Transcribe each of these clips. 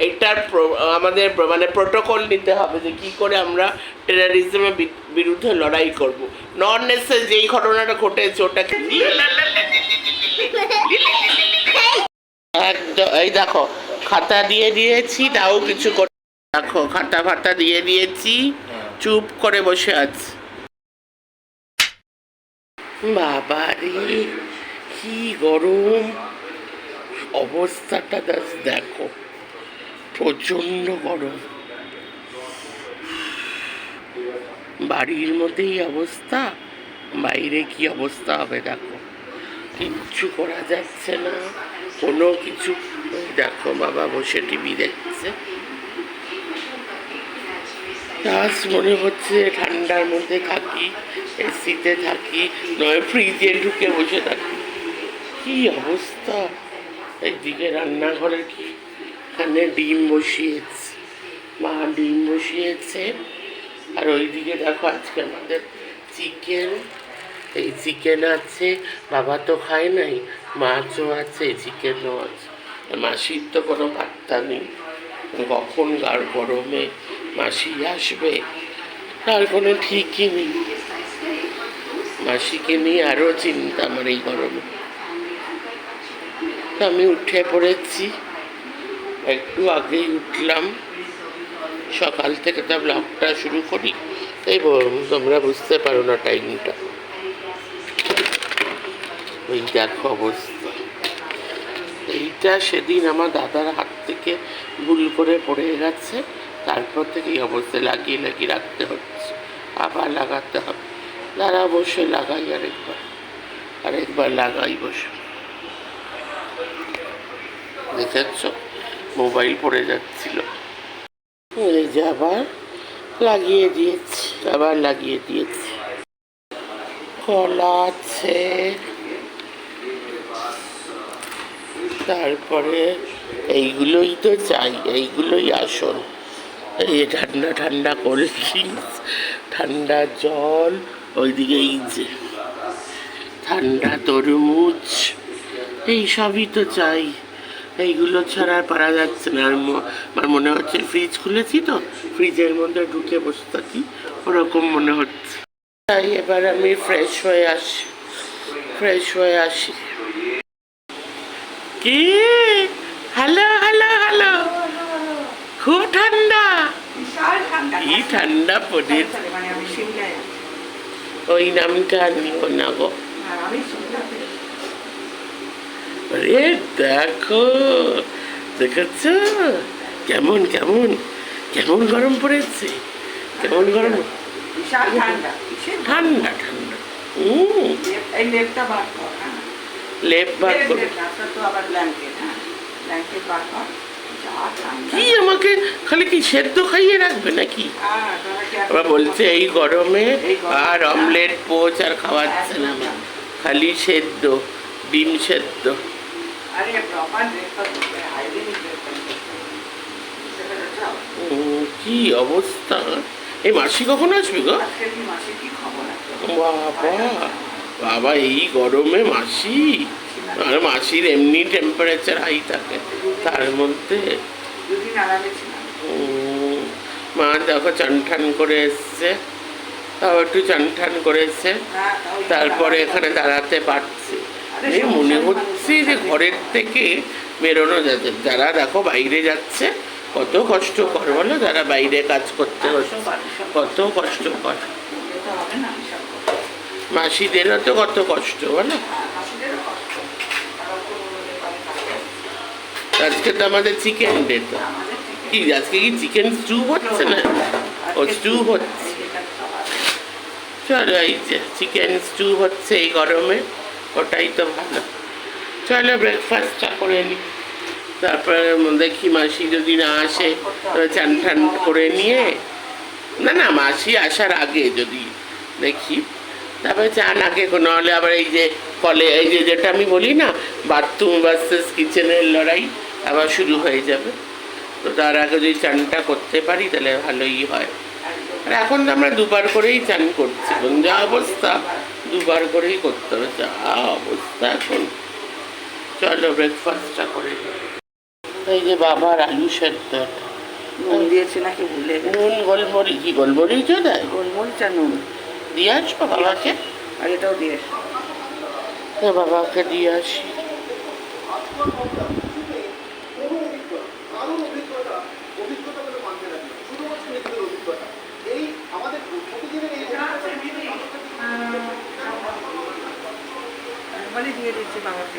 এইটার প্র- আমাদের মানে প্রোটোকল নিতে হবে যে কি করে আমরা টেরারিজমের বিরুদ্ধে লড়াই করব। নন নেসেসারি যেই ঘটনাটা ঘটেছে ওটাকে একদম এই দেখো খাতা দিয়ে দিয়েছি তাও কিছু করে দেখো খাতা ফাতা দিয়ে দিয়েছি চুপ করে বসে আছে। বাবা রে কি গরম। অবস্থাটা দেখো। প্রচণ্ড গরম। বাড়ির মধ্যেই অবস্থা, বাইরে কি অবস্থা হবে দেখো। কিচ্ছু করা যাচ্ছে না, কোনো কিছু। দেখো বাবা বসে টিভি দেখছে। আজ মনে হচ্ছে ঠান্ডার মধ্যে থাকি, এসিতে থাকি, নয় ফ্রিজে ঢুকে বসে থাকি। কি অবস্থা? এইদিকে রান্নাঘরে কি এখানে ডিম বসিয়েছে। মা ডিম বসিয়েছে। আর ওইদিকে দেখো আজকে আমাদের চিকেন। এই চিকেন আছে, বাবা তো খায় নাই, মাছও আছে, চিকেনও আছে। মাসির তো কোনো পাত্তা নেই। কখন আর গরমে মাসি আসবে? তার কোনো ঠিকই নেই। মাসিকে নিয়ে আরও চিন্তা আমার এই গরমে। আমি উঠে পড়েছি। একটু আগেই উঠলাম। সকাল থেকে তো ব্লগটা শুরু করি। তাই তোমরা বুঝতে পারো না টাইমটা ওই দেখো অবস্থা। এইটা সেদিন আমার দাদার হাত থেকে ভুল করে পড়ে গেছে। তারপর থেকে এই অবস্থা, লাগিয়ে লাগিয়ে রাখতে হচ্ছে। আবার লাগাতে হবে। দাঁড়া বসে লাগাই আরেকবার। আরেকবার লাগাই বসে। দেখেছ? মোবাইল পড়ে যাচ্ছিল। এই যে আবার লাগিয়ে দিয়েছি। আবার লাগিয়ে দিয়েছি। কলা আছে। তারপরে এইগুলোই তো চাই, এইগুলোই আসল। এই ঠান্ডা ঠান্ডা কোল্ড ড্রিঙ্কস ঠান্ডা জল, ওইদিকে এই যে ঠান্ডা তরমুজ, এই সবই তো চাই। এইগুলো ছাড়া আর পারা যাচ্ছে না। আর আমার মনে হচ্ছে ফ্রিজ খুলেছি তো ফ্রিজের মধ্যে ঢুকে বসে থাকি, ওরকম মনে হচ্ছে। তাই এবার আমি ফ্রেশ হয়ে আসি ফ্রেশ হয়ে আসি। কি? হ্যালো হ্যালো হ্যালো খুব ঠান্ডা। কি ঠান্ডা পড়ে। ওই নামটা নিও না গো। আর দেখো দেখেছ? কেমন কেমন? কেমন গরম পড়েছে? কেমন গরম? ঠান্ডা ঠান্ডা ঠান্ডা। হুম লেপ- এই বার কর হ্যাঁ। লেপ বার করে। হ্যাঁ। কি আমাকে খালি কি সেদ্ধ খাইয়ে রাখবে নাকি? হ্যাঁ, আবার বলছে এই গরমে আর অমলেট পোচ আর খাওয়াচ্ছে না খালি সেদ্ধ ডিম সেদ্ধ। আরে প্রপার ব্রেকফাস্ট করতে হাইজেনিক ব্রেকফাস্ট করতে বুঝতে পেরেছ? উম, কি অবস্থা? এই মাসি কখন আসবে গো? বাবা বাবা এই গরমে মাসি? আর মাসির এমনি টেম্পারেচার হাই থাকে তার মধ্যে। মা দেখো চান ঠান করে এসছে। তাও একটু চান ঠান করেছে হ্যাঁ, তারপরে এখানে দাঁড়াতে পারছে। মনে সংসার হচ্ছে যে ঘরের থেকে বেরোনো যাচ্ছে যারা দেখো বাইরে যাচ্ছে কত কষ্ট কর বলো? যারা বাইরে কাজ করতে হচ্ছে কত কষ্ট কর। মাসিদেরও তো কত কষ্ট বলো। আজকে তো আমাদের চিকেন ডে তো। কি আজকে কি চিকেন স্টু হচ্ছে না? ও স্টু হচ্ছে। চলো এই যে চিকেন স্টু হচ্ছে এই গরমে ওটাই তো ভালো। চলো ব্রেকফাস্টটা করে নিই তারপরে দেখি মাসি যদি না আসে চান টান করে নিয়ে, না না, মাসি আসার আগে যদি দেখি, তারপরে চান আগে নাহলে আবার এই যে কলে, এই যে যেটা আমি বলি না বাথরুম ভার্সেস কিচেনের লড়াই আবার শুরু হয়ে যাবে। তো তার আগে যদি চানটা করতে পারি, তাহলে ভালোই হয়। আর এখন তো আমরা দুবার করেই চান করছি এবং যা অবস্থা, দুবার করেই করতে হবে, যা অবস্থা এখন। চলো ব্রেকফাস্টটা করে। এই যে বাবার আলু সেদ্ধ নুন দিয়েছে নাকি ভুলে নুন গোলমরিচ কি গোলমরিচও দেয় গোলমরিচ আর নুন দিয়ে আসব বাবাকে আর এটাও দিয়ে তো বাবাকে দিয়ে আসি অভিজ্ঞতা অভিজ্ঞতা বলে মানতে রাখি না। শুধুমাত্র নিজেদের অভিজ্ঞতা এই আমাদের প্রতিদিনের এই একবারই দিয়ে দিচ্ছি বাবাকে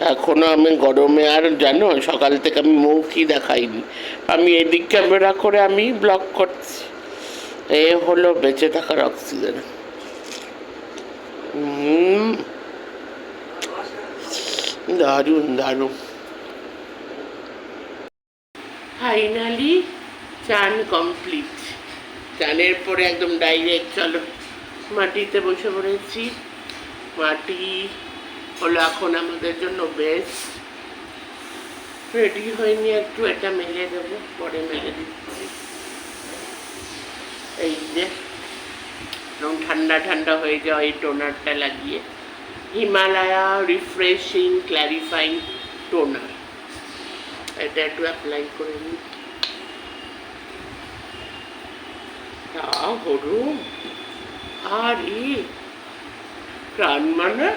এখনও আমি গরমে আর জানো, সকাল থেকে আমি মুখই দেখাইনি। আমি এদিক ক্যামেরা করে আমি ব্লগ করছি। এ হলো বেঁচে থাকার অক্সিজেন দারুণ দারুণ। ফাইনালি চান কমপ্লিট চানের পরে একদম ডাইরেক্ট চলো। মাটিতে বসে পড়েছি। মাটি হলো এখন আমাদের জন্য বেস্ট রেডি হয়নি, একটু এটা মেলে দেবো, পরে মেলে দিচ্ছি এই যে এবং ঠান্ডা ঠান্ডা হয়ে যাওয়া এই টোনারটা লাগিয়ে। হিমালয়া রিফ্রেশিং ক্ল্যারিফাইং টোনার এটা একটু অ্যাপ্লাই করে নিই। তা গরম আর ই চান মানে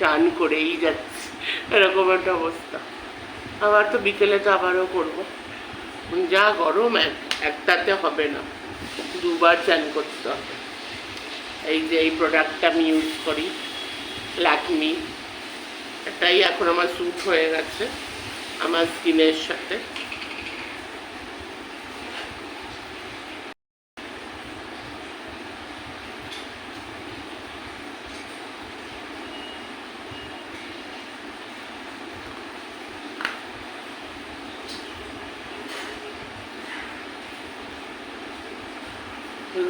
চান করেই যাচ্ছি। এরকম একটা অবস্থা। আবার তো বিকেলে তো আবারও করব। যা গরম, এক একটাতে হবে না। দুবার চান করতে হবে। এই যে এই প্রোডাক্টটা আমি ইউজ করি ল্যাকমি এটাই এখন আমার স্যুট হয়ে গেছে, আমার স্কিনের সাথে।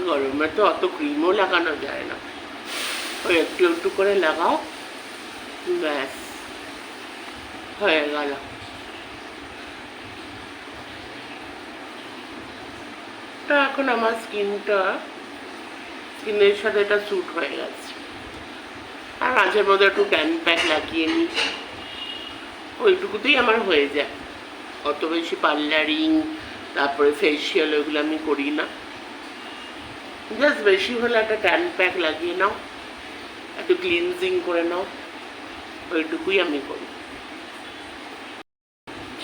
গরমে তো অত ক্রিমও লাগানো যায় না। ওই একটু একটু করে লাগাও, ব্যাস, হয়ে গেল। তা এখন আমার স্কিনটা, স্কিনের সাথে এটা স্যুট হয়ে গেছে। আর মাঝের মধ্যে একটু ট্যান প্যাক লাগিয়ে নিই। ওইটুকুতেই আমার হয়ে যায়। অত বেশি পার্লারিং তারপরে ফেসিয়াল ওইগুলো আমি করি না। জাস্ট বেশি হলে একটা ট্যান প্যাক লাগিয়ে নাও, একটু ক্লিনজিং করে নাও, ওইটুকুই আমি করি।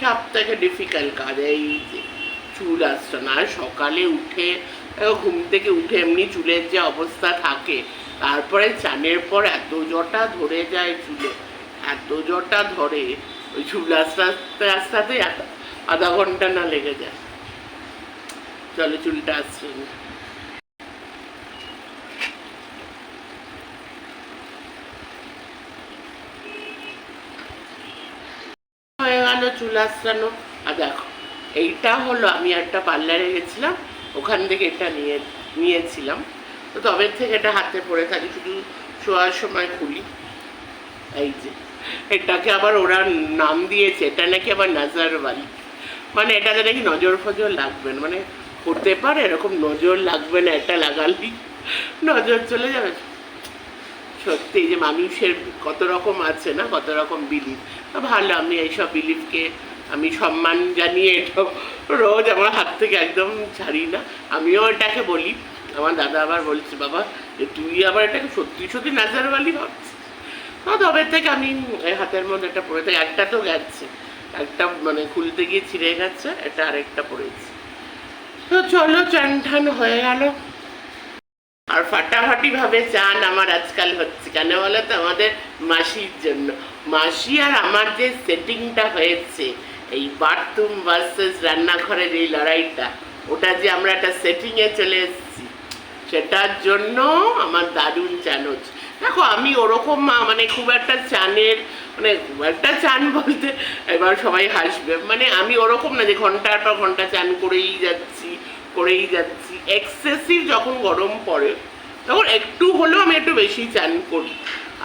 সব থেকে ডিফিকাল্ট কাজ এই চুল আসছে না সকালে উঠে ঘুম থেকে উঠে এমনি চুলের যে অবস্থা থাকে, তারপরে চানের পর এত জটা ধরে যায় চুলে, এত জটা ধরে, ওই চুল আস্তে আস্তে আস্তে আস্তে আধা- ঘণ্টা না লেগে যায়। চলো চুলটা আসছে না হয়ে গেল চুল আসানো আর দেখো, এইটা হলো, আমি একটা পার্লারে গেছিলাম, ওখান থেকে এটা নিয়ে, নিয়েছিলাম। তো তবে থেকে এটা হাতে পড়ে থাকি, শুধু শোয়ার সময় খুলি। এই যে, এটাকে আবার ওরা নাম দিয়েছে, এটা নাকি আবার নাজারওয়ালি। মানে এটাতে নাকি নজর ফজর লাগবে না মানে হতে পারে এরকম নজর লাগবে না, এটা লাগালি, নজর চলে যাবে। সত্যি যে মানুষের কত রকম আছে না, কত রকম বিলিফ ভালো, আমি এইসব বিলিফকে আমি সম্মান জানিয়ে এটা রোজ আমার হাত থেকে একদম ছাড়ি না। আমিও এটাকে বলি। আমার দাদা আবার বলছে, বাবা, যে তুই আবার এটাকে সত্যি সত্যি নাজারওয়ালি ভাবছিস? তো তবে থেকে আমি হাতের মধ্যে একটা পরে থাকি। একটা তো গেছে। একটা মানে খুলতে গিয়ে ছিঁড়ে গেছে, এটা আরেকটা পড়েছে। তো চলো চান ঠান হয়ে গেল। আর ফাটাফাটি ভাবে চান আমার আজকাল হচ্ছে। কেন বলো তো আমাদের মাসির জন্য। মাসি আর আমার যে সেটিংটা হয়েছে, এই বাথরুম ভার্সেস রান্নাঘরের এই লড়াইটা, ওটা যে আমরা একটা সেটিংয়ে চলে এসেছি, সেটার জন্য আমার দারুণ চান হচ্ছে দেখো, আমি ওরকম মানে খুব একটা চানের মানে খুব একটা চান বলতে এবার সবাই হাসবে। মানে আমি ওরকম না যে ঘণ্টার পর ঘণ্টা চান করেই যাচ্ছি। করেই যাচ্ছি। এক্সেসিভ যখন গরম পড়ে, তখন একটু হলেও আমি একটু বেশি চান করি।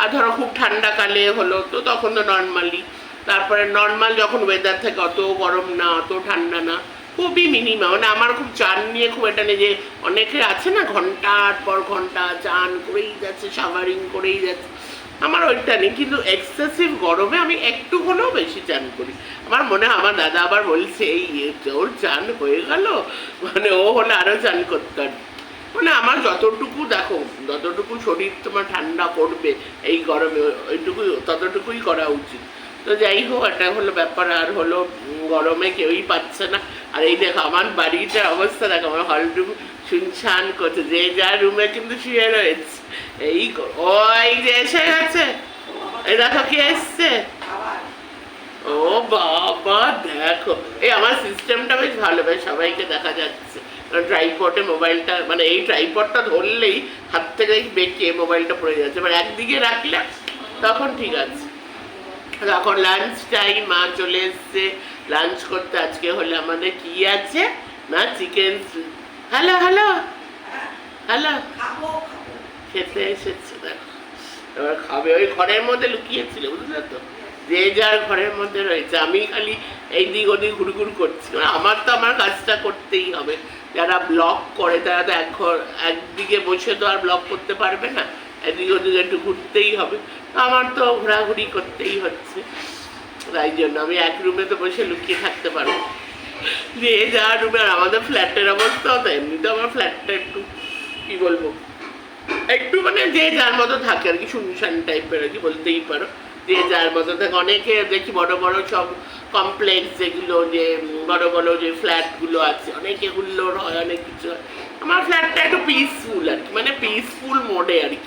আর ধরো খুব ঠান্ডাকালে হলো, তো তখন তো নর্মালি তারপরে নর্মাল যখন ওয়েদার থাকে, অত গরম না, অত ঠান্ডা না, খুবই মিনিমাম মানে আমার খুব চান নিয়ে খুব এটা নেই যে অনেকে আছে না, ঘণ্টার পর ঘণ্টা চান করেই যাচ্ছে সাভারিং করেই যাচ্ছে। আমার ওইটা নেই, কিন্তু এক্সেসিভ গরমে আমি একটু হলেও বেশি চান করি। আমার মনে হয়, আমার দাদা আবার বলছে, এই ওর চান হয়ে গেল? মানে ও হলে আরও চান করতে মানে আমার যতটুকু, দেখো, যতটুকু শরীর তোমার ঠান্ডা পড়বে এই গরমে, ওইটুকু, ততটুকুই করা উচিত। তো যাই হোক, এটা হলো ব্যাপার, আর হলো গরমে কেউই পাচ্ছে না। আর এই দেখো, আমার বাড়িটার অবস্থা, দেখো, আমার হল শুনছান করছে, যে যার রুমে কিন্তু শুয়ে রয়েছে। এই ওই যে এসে গেছে। দেখো কি এসছে। ও বাবা, দেখো। এই আমার সিস্টেমটা বেশ ভালো, বেশ সবাইকে দেখা যাচ্ছে। ট্রাইপটে মোবাইলটা মানে এই ট্রাইপডটা ধরলেই হাত থেকে বেঁকে মোবাইলটা পড়ে যাচ্ছে। এবার একদিকে রাখলে তখন ঠিক আছে। এখন লাঞ্চ টাইম মা চলে এসছে। লাঞ্চ করতে আজকে হলে আমাদের কি আছে? না চিকেন হ্যালো হ্যালো হ্যালো খেতে এসেছে দেখো। এবার খাবে। ওই ঘরের মধ্যে লুকিয়েছিল বুঝলে তো? যে যার ঘরের মধ্যে রয়েছে। আমি খালি এই দিক ওদিক ঘুরঘুর করছি। আমার তো আমার কাজটা করতেই হবে। যারা ব্লগ করে তারা তো এক ঘর একদিকে বসে তো আর ব্লগ করতে পারবে না। এদিক ওদিকে একটু ঘুরতেই হবে। আমার তো ঘোরাঘুরি করতেই হচ্ছে। তাই জন্য আমি এক রুমে তো বসে লুকিয়ে থাকতে পারব। যে যার রুমে আর আমাদের ফ্ল্যাটের অবস্থাও তো আমার ফ্ল্যাটটা একটু, কি বলব? একটু মানে যে যার মতো থাকে আর কি, শুনশান টাইপের আর কি, বলতেই পারো। যে যার মতো থাকে। অনেকে দেখি বড় বড় সব কমপ্লেক্স যেগুলো যে, বড় বড় যে ফ্ল্যাটগুলো আছে, অনেকে হুল্লোর হয়, অনেক কিছু আমার ফ্ল্যাটটা একটু পিসফুল আর কি মানে পিসফুল মোডে আর কি।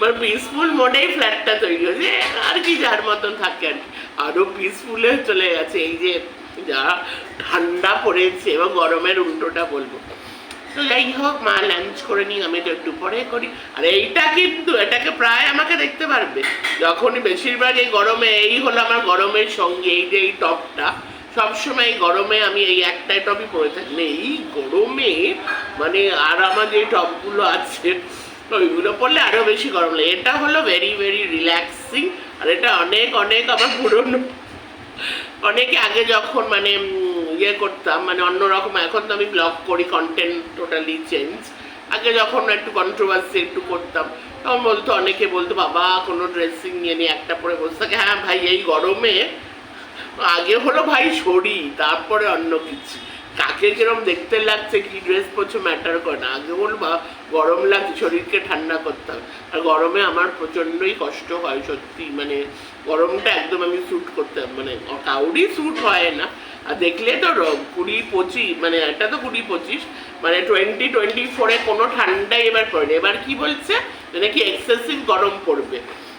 মানে পিসফুল মোডেই ফ্ল্যাটটা তৈরি হয়েছে। আর কি যার মতন থাকে আর কি। আরও পিসফুলে চলে গেছে। এই যে যা ঠান্ডা পড়েছে এবং গরমের উল্টোটা বলব। তো যাই হোক মা লাঞ্চ করে নিই আমি তো একটু পরে করি। আর এইটা কিন্তু এটাকে প্রায় আমাকে দেখতে পারবে। যখনই বেশিরভাগ এই গরমে এই হলো আমার গরমের সঙ্গে এই যে এই টপটা সবসময় এই গরমে আমি এই একটাই টপই পরে থাকি। না, এই গরমে মানে আর আমার যে টপগুলো আছে ওইগুলো পরলে আরও বেশি গরম লাগে। এটা হলো ভেরি ভেরি রিল্যাক্সিং আর এটা অনেক অনেক আমার পুরনো অনেকে আগে যখন মানে ইয়ে করতাম মানে অন্যরকম এখন তো আমি ব্লগ করি কন্টেন্ট টোটালি চেঞ্জ আগে যখন একটু কন্ট্রোভার্সি একটু করতাম, তখন বলতো অনেকে, বলতো, বাবা, কোনো ড্রেসিং নিয়ে নিয়ে একটা পরে বসে থাকে। হ্যাঁ ভাই, এই গরমে আগে হলো ভাই শরী তারপরে অন্য কিছু। কাকে কিরম দেখতে লাগছে, কি ড্রেস পরছে ম্যাটার করে না। আগে বল বা গরম লাগছে, শরীরকে ঠান্ডা করতে হবে। আর গরমে আমার প্রচণ্ডই কষ্ট হয়, সত্যি। মানে গরমটা একদম আমি স্যুট করতে মানে কাউরই স্যুট হয় না। আর দেখলে তো কুড়ি পঁচিশ মানে এটা তো কুড়ি পঁচিশ মানে টোয়েন্টি টোয়েন্টি ফোরে কোনো ঠান্ডাই এবার পড়েনি। এবার কি বলছে? নাকি এক্সেসিভ গরম পড়বে।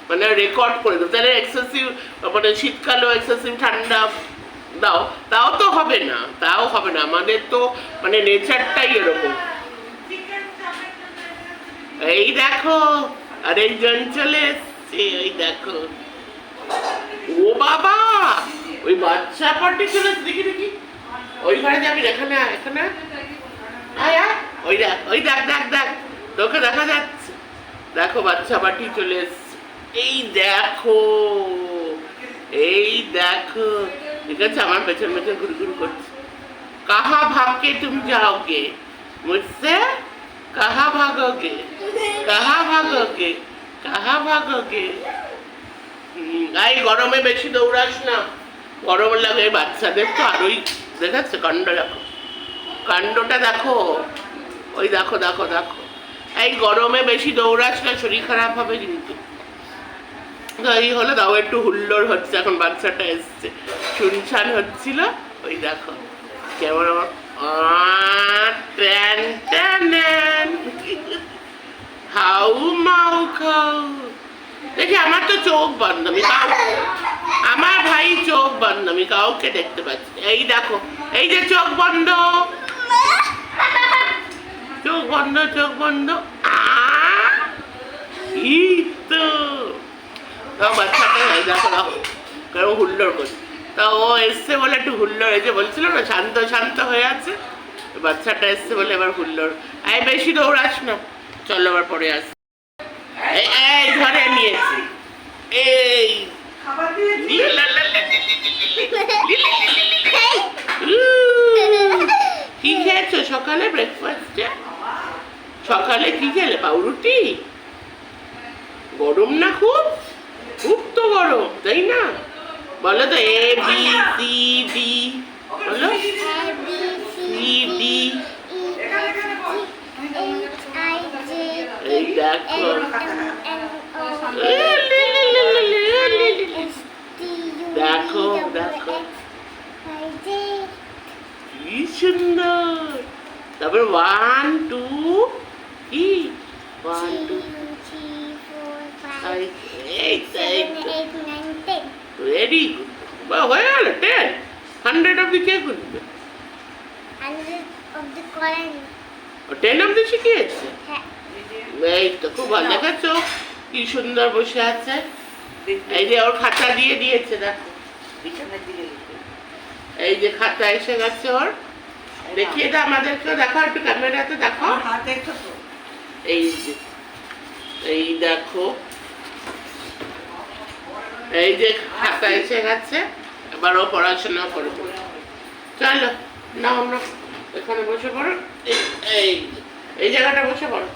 মানে রেকর্ড করে দেবে। তাহলে এক্সেসিভ মানে শীতকালেও এক্সেসিভ ঠান্ডা দাও। তাও তো হবে না, তাও হবে না। আমাদের তো মানে নেচারটাই এরকম। এই দেখো আরেকজন চলে এসছে ওই দেখো। ও বাবা, ওই বাচ্চা পার্টি চলে দেখি দেখি। ওই ঘরে যাবি, এখানে এখানে আয়। ওই দেখ ওই দেখ দেখ দেখ, তোকে দেখা যাচ্ছে। দেখো, বাচ্চা পার্টি চলে এসছে। এই দেখো এই দেখো, ঠিক আছে, আমার পেছন পেছন ঘুর ঘুর করছে। কাহা ভাগকে তুম যাওগে? মুঝसे कहाँ भागोगे कहाँ भागोगे कहाँ भागोगे হুম, এই গরমে বেশি দৌড়াস না গরম লাগে এই বাচ্চাদের তো আরোই দেখাচ্ছে কাণ্ড দেখো কাণ্ডটা দেখো ওই দেখো দেখো দেখো এই গরমে বেশি দৌড়াস না শরীর খারাপ হবে কিন্তু তো এই হলো তাও একটু হুল্লোড় হচ্ছে এখন বাচ্চাটা এসছে শুনছান হচ্ছিল ওই দেখো কেমন আমার আহ, ট্যান ট্যান হাউ মাউ খাউ দেখি, আমার তো চোখ বন্ধ, আমি আমার ভাই চোখ বন্ধ, আমি কাউকে দেখতে পাচ্ছি এই দেখো, এই যে চোখ বন্ধ। চোখ বন্ধ চোখ বন্ধ! ই তাও বাচ্চাটা দেখো দেখো কেরম হুল্লোড় করছে। তা ও এসছে বলে একটু হুল্লোড় এই যে বলছিল না শান্ত শান্ত হয়ে আছে বাচ্চাটা এসছে বলে এবার হুল্লোড় এই বেশি দৌড়াস না চলো আবার পরে আস এই ধরে নিয়েছি এই কি খেয়েছো সকালে ব্রেকফাস্টে সকালে কি খেলে পাউরুটি গরম না খুব খুব তো গরম তাই না বলো তো এ বি সি ডি বলো। সি ডি এই দেখো। দেখো দেখো। কি সুন্দর। তারপর ওয়ান টু কি ওয়ান টু এই ভেরি গুড বা হয়ে গেল টেন হান্ড্রেড অব্দি কে করবে টেন অব্দি শিখিয়েছে এই তো খুব ভালো দেখাচ্ছো কি সুন্দর বসে আছে এই যে ওর খাতা দিয়ে দিয়েছে দেখো। এই যে খাতা এসে গেছে ওর দেখিয়ে দাও আমাদেরকে দেখো একটু ক্যামেরাতে দেখো এই যে এই দেখো এই যে খাতা এসে গেছে এবার ও পড়াশোনা করবে। চলো না আমরা এখানে বসে পড়ো। এই- এই এই জায়গাটা বসে পড়ো।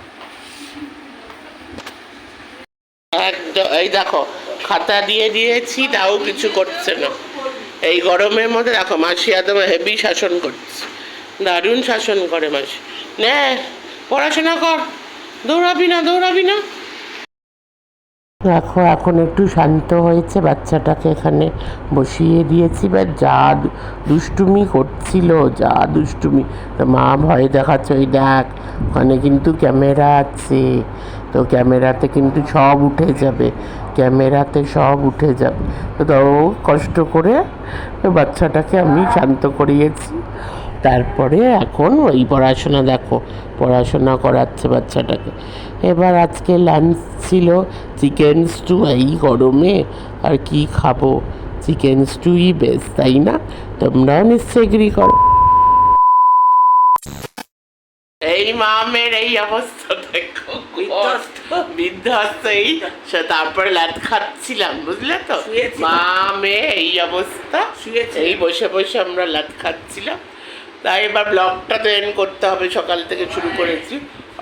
একদম এই দেখো খাতা দিয়ে দিয়েছি তাও কিছু করছে না। এই গরমের মধ্যে দেখো মাসি একদম হেভি শাসন করছে। দারুণ শাসন করে মাসি। নে পড়াশোনা কর। দৌড়াবি না দৌড়াবি না। দেখো, এখন একটু শান্ত হয়েছে, বাচ্চাটাকে এখানে বসিয়ে দিয়েছি। বা যা দুষ্টুমি করছিল, যা দুষ্টুমি। তো মা ভয় দেখাচ্ছে, ওই দেখ, ওখানে কিন্তু ক্যামেরা আছে। তো ক্যামেরাতে কিন্তু সব উঠে যাবে, ক্যামেরাতে সব উঠে যাবে। তো কষ্ট করে বাচ্চাটাকে আমি শান্ত করিয়েছি। তারপরে এখন ওই পড়াশোনা দেখো পড়াশোনা করাচ্ছে বাচ্চাটাকে। এবার আজকে লাঞ্চ ছিল চিকেন স্টু এই গরমে আর কি খাব? চিকেন স্টুই বেস্ট তাই না? তোমরাও নিশ্চয়ই এগ্রি করো। এই মামের এই অবস্থা দেখো বিধ্বস্ত। এই তারপরে লাট খাচ্ছিলাম বুঝলে তো। মামে এই অবস্থা। এই বসে বসে আমরা লাট খাচ্ছিলাম। তাই এবার ব্লগটা তো এন্ড করতে হবে সকাল থেকে শুরু করেছি।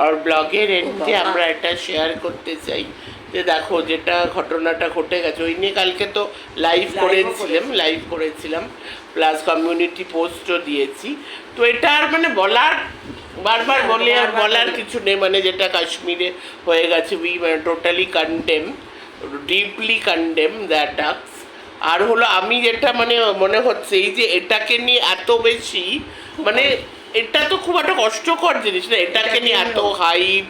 আর ব্লগের এন্ডে আমরা এটা শেয়ার করতে চাই। যে দেখো যেটা ঘটনাটা ঘটে গেছে ওই নিয়ে কালকে তো লাইভ করেছিলাম লাইভ করেছিলাম। প্লাস কমিউনিটি পোস্টও দিয়েছি। তো এটা আর মানে বলার বারবার হ্যাঁ, বলে আর বলার কিছু নেই। মানে যেটা কাশ্মীরে হয়ে গেছে উই মানে totally condemn deeply condemn that আর হলো আমি যেটা মানে মনে হচ্ছে এই যে এটাকে নিয়ে এত বেশি মানে এটা তো খুব একটা কষ্টকর জিনিস না এটাকে নিয়ে এত হাইপ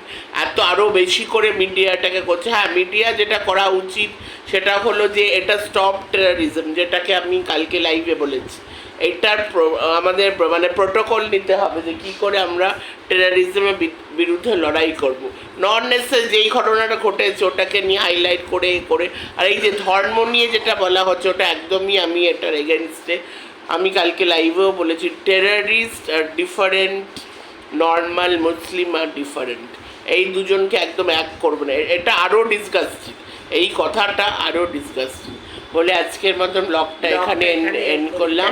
এত আরও বেশি করে মিডিয়াটাকে করছে। হ্যাঁ মিডিয়া যেটা করা উচিত সেটা হলো যে এটা স্টপ টেরারিজম যেটাকে আমি কালকে লাইভে বলেছি। এটার আমাদের মানে প্রোটোকল নিতে হবে যে কী করে আমরা টেরারিজমের বিরুদ্ধে লড়াই করব। নন নেসেসারি যেই ঘটনাটা ঘটেছে ওটাকে নিয়ে হাইলাইট করে এ করে। আর এই যে ধর্ম নিয়ে যেটা বলা হচ্ছে ওটা একদমই আমি এটার এগেনস্টে আমি কালকে লাইভেও বলেছি টেরারিস্ট আর ডিফারেন্ট নর্মাল মুসলিম আর ডিফারেন্ট এই দুজনকে একদম এক করব না। এটা আরও ডিসকাস্টিং এই কথাটা আরও ডিসকাস্টিং বলে আজকের মতন ব্লগটা এখানে এন্ড করলাম।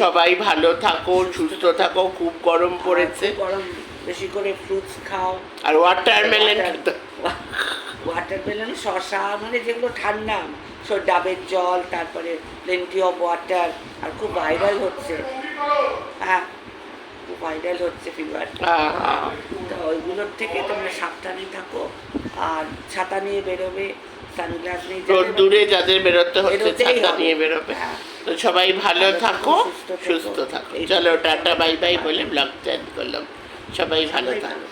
সবাই ভালো থাকো সুস্থ থাকো খুব গরম পড়েছে। বেশি করে ফ্রুটস খাও। আর ওয়াটারমেলন ওয়াটারমেলন শশা মানে যেগুলো ঠান্ডা। সো ডাবের জল তারপরে প্লেন্টি অফ ওয়াটার আর খুব ভাইরাল হচ্ছে। হ্যাঁ খুব ভাইরাল হচ্ছে ফিভার তো ওইগুলোর থেকে তোমরা সাবধানে থাকো। আর ছাতা নিয়ে বেরোবে সানগ্লাস নিয়ে। রোদ্দুরে যাদের বেরোতে হচ্ছে ছাতা নিয়ে বেরোবে। হ্যাঁ। তো সবাই ভালো থাকো সুস্থ থেকো। চলো টাটা বাই বাই বলে ব্লগ চেঞ্জ করলাম। সবাই ভালো থাকো।